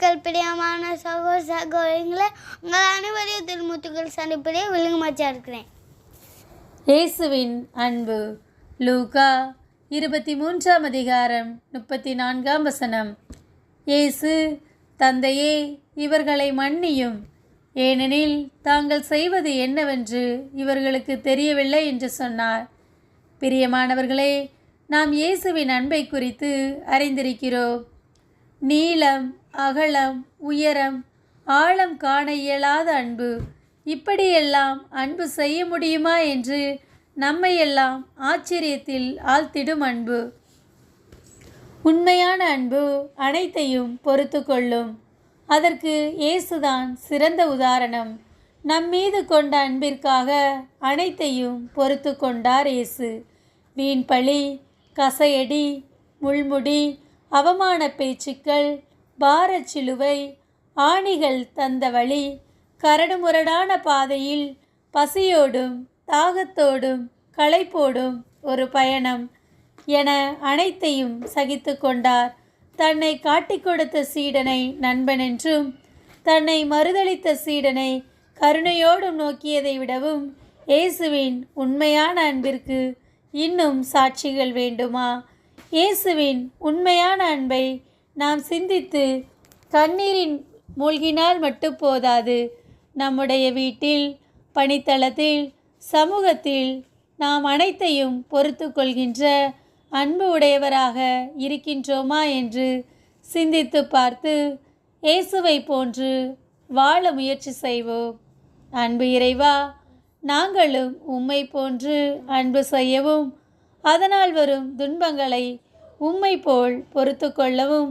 கிறிஸ்துக்கள் பிரியமான சகோதர சகோதரிகளை உங்கள் அனைவரையும் திருமுத்துக்கள் சந்திப்பதே விழுங்குமாச்சா இருக்கிறேன் இயேசுவின் அன்பு லூகா இருபத்தி மூன்றாம் அதிகாரம் முப்பத்தி நான்காம் வசனம். இயேசு தந்தையே இவர்களை மன்னியும். ஏனெனில் தாங்கள் செய்வது என்னவென்று இவர்களுக்கு தெரியவில்லை என்று சொன்னார். பிரியமானவர்களே நாம் இயேசுவின் அன்பை குறித்து அறிந்திருக்கிறோம். நீளம் அகலம் உயரம் ஆழம் காண இயலாத அன்பு. இப்படியெல்லாம் அன்பு செய்ய முடியுமா என்று நம்மையெல்லாம் ஆச்சரியத்தில் ஆழ்த்திடும் அன்பு. உண்மையான அன்பு அனைத்தையும் பொறுத்து கொள்ளும். அதற்கு இயேசுதான் சிறந்த உதாரணம். நம்மீது கொண்ட அன்பிற்காக அனைத்தையும் பொறுத்து கொண்டார் இயேசு. வீண் பழி கசையடி முள்முடி அவமான பேச்சுக்கள் பாரச் சிலுவை ஆணிகள் தந்த வழி கரடுமுரடான பாதையில் பசியோடும் தாகத்தோடும் களைப்போடும் ஒரு பயணம் என அனைத்தையும் சகித்து கொண்டார். தன்னை காட்டிக் கொடுத்த சீடனை நண்பனென்றும் தன்னை மறுதளித்த சீடனை கருணையோடும் நோக்கியதை விடவும் இயேசுவின் உண்மையான அன்பிற்கு இன்னும் சாட்சிகள் வேண்டுமா? இயேசுவின் உண்மையான அன்பை நாம் சிந்தித்து கண்ணீரின் மூழ்கினால் மட்டும் போதாது. நம்முடைய வீட்டில் பணித்தளத்தில் சமூகத்தில் நாம் அனைத்தையும் பொறுத்து கொள்கின்ற அன்பு உடையவராக இருக்கின்றோமா என்று சிந்தித்து பார்த்து இயேசுவை போன்று வாழ முயற்சி செய்வோம். அன்பு இறைவா நாங்களும் உம்மை போன்று அன்பு செய்யவும் அதனால் வரும் துன்பங்களை உம்மை போல் பொறுத்து கொள்ளவும்